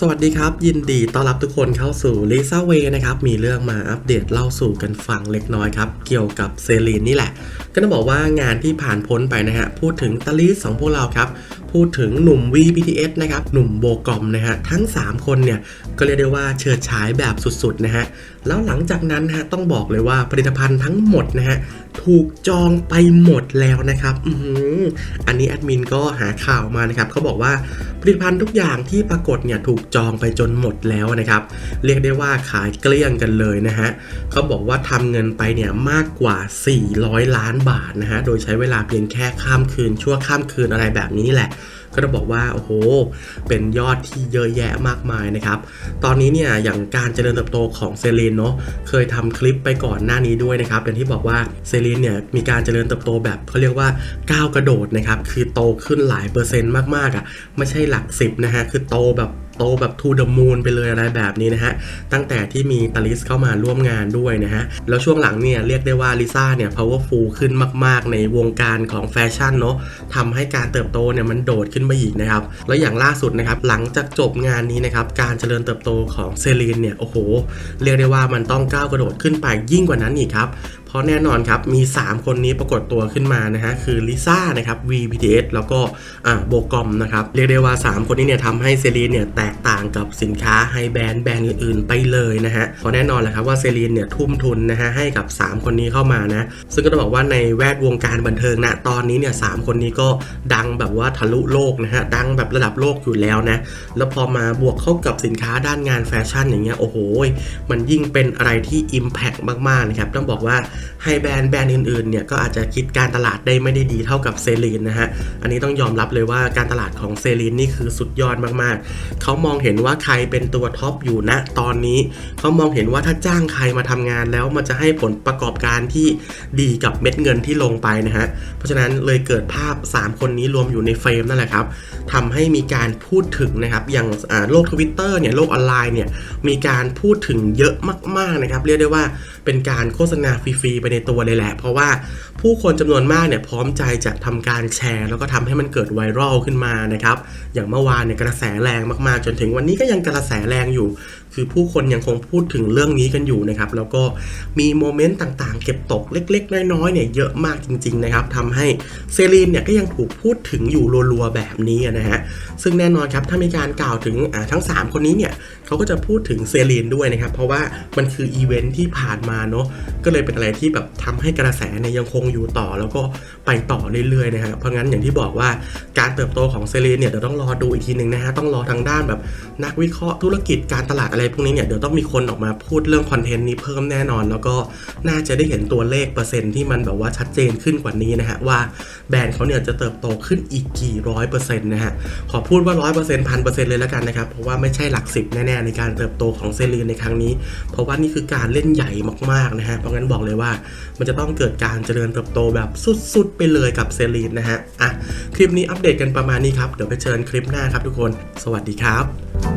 สวัสดีครับ ยินดีต้อนรับทุกคนเข้าสู่ Lisa Way นะครับ มีเรื่องมาอัปเดตเล่าสู่กันฟังเล็กน้อยครับ เกี่ยวกับเซรีนนี่แหละ ก็ต้องบอกว่างานที่ผ่านพ้นไปนะฮะ พูดถึงตาลีสของพวกเราครับ พูดถึงหนุ่ม VBTS นะครับ หนุ่มโบกอมนะฮะ ทั้ง 3 คนเนี่ย ก็เรียกได้ว่าเฉิดฉายแบบสุดๆนะฮะ แล้วหลังจากนั้นนะฮะต้องบอกเลยว่าผลิตภัณฑ์ทั้งหมดนะฮะ ถูกจองไปหมดแล้วนะครับอืมอันนี้แอดมินก็หาข่าวมานะครับเขาบอกว่าผลิตภัณฑ์ทุกอย่างที่ปรากฏเนี่ยถูกจองไปจนหมดแล้วนะครับ เรียกได้ว่าขายเกลี้ยงกันเลยนะฮะเขาบอกว่าทำเงินไปเนี่ยมากกว่า 400 ล้านบาทนะฮะโดยใช้เวลาเพียงแค่ข้ามคืน ชั่วข้ามคืนอะไรแบบนี้แหละก็จะบอกว่าโอ้โห เป็นยอดที่เยอะแยะมากมายนะครับ ตอนนี้เนี่ยอย่างการเจริญเติบโตของเซรีนเนาะเคยทำคลิปไปก่อนหน้านี้ด้วยนะครับอย่างที่บอกว่าเซรีนเนี่ยมีการเจริญเติบโตแบบเขาเรียกว่าก้าวกระโดดนะครับคือโตขึ้นหลายเปอร์เซ็นต์มากๆอะ่ะไม่ใช่หลักสิบนะฮะคือโตแบบ โตแบบ to the moon ไปเลยอะไรแบบนี้นะฮะ ตั้งแต่ที่มีตาลิสเข้ามาร่วมงานด้วยนะฮะ แล้วช่วงหลังเนี่ยเรียกได้ว่าลิซ่าเนี่ย powerful ขึ้นมาก ๆ ในวงการของแฟชั่นเนาะทำให้การเติบโตเนี่ยมันโดดขึ้นมาอีกนะครับ แล้วอย่างล่าสุดนะครับ หลังจากจบงานนี้นะครับ การเจริญเติบโตของเซรีนเนี่ย โอ้โห เรียกได้ว่ามันต้องก้าวกระโดดขึ้นไปยิ่งกว่านั้นอีกครับเพราะแน่นอนครับมี 3 คนนี้ปรากฏตัวขึ้นมานะฮะคือลิซ่านะครับ VBTS แล้วก็อ่าโบกอมนะครับ เรียกได้ว่า 3 คนนี้เนี่ยทำให้เซรีนเนี่ยแตกต่างกับสินค้าไฮแบรนด์แบรนด์อื่นๆ ไปเลยนะฮะเพราะแน่นอนแหละครับว่าเซรีนเนี่ยทุ่มทุนนะฮะให้กับ 3 คนนี้เข้ามานะ ซึ่งก็ต้องบอกว่าในแวดวงการบันเทิงนะตอนนี้เนี่ยสามคนนี้ก็ดังแบบว่าทะลุโลกนะฮะดังแบบระดับโลกอยู่แล้วนะแล้วพอมาบวกเข้ากับสินค้าด้านงานแฟชั่นอย่างเงี้ยโอ้โหมันยิ่งเป็นอะไรที่ Impact มากๆนะครับต้องบอกว่าให้แบรนด์แบรนด์อื่นๆเนี่ยก็อาจจะคิดการตลาดได้ไม่ได้ดีเท่ากับเซรีนนะฮะอันนี้ต้องยอมรับเลยว่าการตลาดของเซรีนนี่คือสุดยอดมากๆเขามองเห็นว่าใครเป็นตัวท็อปอยู่ณตอนนี้ เขามองเห็นว่าถ้าจ้างใครมาทำงานแล้วมันจะให้ผลประกอบการที่ดีกับเม็ดเงินที่ลงไปนะฮะ เพราะฉะนั้นเลยเกิดภาพ 3 คนนี้รวมอยู่ในเฟรมนั่นแหละครับทำให้มีการพูดถึงนะครับ อย่างโลกทวิตเตอร์เนี่ยโลกออนไลน์เนี่ยมีการพูดถึงเยอะมากๆนะครับ เรียกได้ว่าเป็นการโฆษณาฟรีๆไปในตัวเลยแหละ เพราะว่าผู้คนจำนวนมากเนี่ยพร้อมใจจะทำการแชร์ แล้วก็ทำให้มันเกิดไวรัลขึ้นมานะครับ อย่างเมื่อวานเนี่ยกระแสแรงมากๆจนถึงวันนี้ก็ยังกระแสแรงอยู่ คือผู้คนยังคงพูดถึงเรื่องนี้กันอยู่นะครับแล้วก็มีโมเมนต์ต่างๆ เก็บตกเล็ก ๆ น้อยๆเนี่ยเยอะมากจริงๆนะครับทำให้เซรีนเนี่ยก็ยังถูกพูดถึงอยู่รัวๆแบบนี้นะฮะซึ่งแน่นอนครับถ้ามีการกล่าวถึงทั้ง 3 คนนี้เนี่ยเขาก็จะพูดถึงเซรีนด้วยนะครับเพราะว่ามันคืออีเวนท์ที่ผ่านมาเนาะก็เลยเป็นอะไรที่แบบทำให้กระแสเนี่ยยังคงอยู่ต่อแล้วก็ไปต่อเรื่อยๆนะฮะเพราะงั้นอย่างที่บอกว่าการเติบโตของเซรีนเนี่ยเดี๋ยวต้องรอดูอีกทีหนึ่งนะฮะต้องรอทางด้านแบบนักวิเคราะห์ธุรกิจการตลาดอะไรพวกนี้เนี่ยเดี๋ยวต้องมีคนออกมาพูดเรื่องคอนเทนต์นี้เพิ่มแน่นอน แล้วก็น่าจะได้เห็นตัวเลขเปอร์เซ็นต์ที่มันแบบว่าชัดเจนขึ้นกว่านี้นะฮะว่าแบรนด์เขาเนี่ยจะเติบโตขึ้นอีกกี่ร้อยเปอร์เซ็นต์นะฮะขอพูดว่าร้อยเปอร์เซ็นต์พันเปอร์เซ็นต์เลยแล้วกันนะครับเพราะว่าไม่ใช่หลักสิบแน่ๆในการเติบโตของเซรีนในครั้งนี้ เพราะว่านี่คือการเล่นใหญ่มากๆนะฮะเพราะงั้นบอกเลยว่า มันจะต้องเกิดการเจริญเติบโตแบบสุดๆไปเลยกับเซรีนนะฮะอะคลิปนี้อัปเดตกันประมาณนี้ครับเดี๋ยวไปเจอกันคลิปหน้าครับทุกคน สวัสดีครับ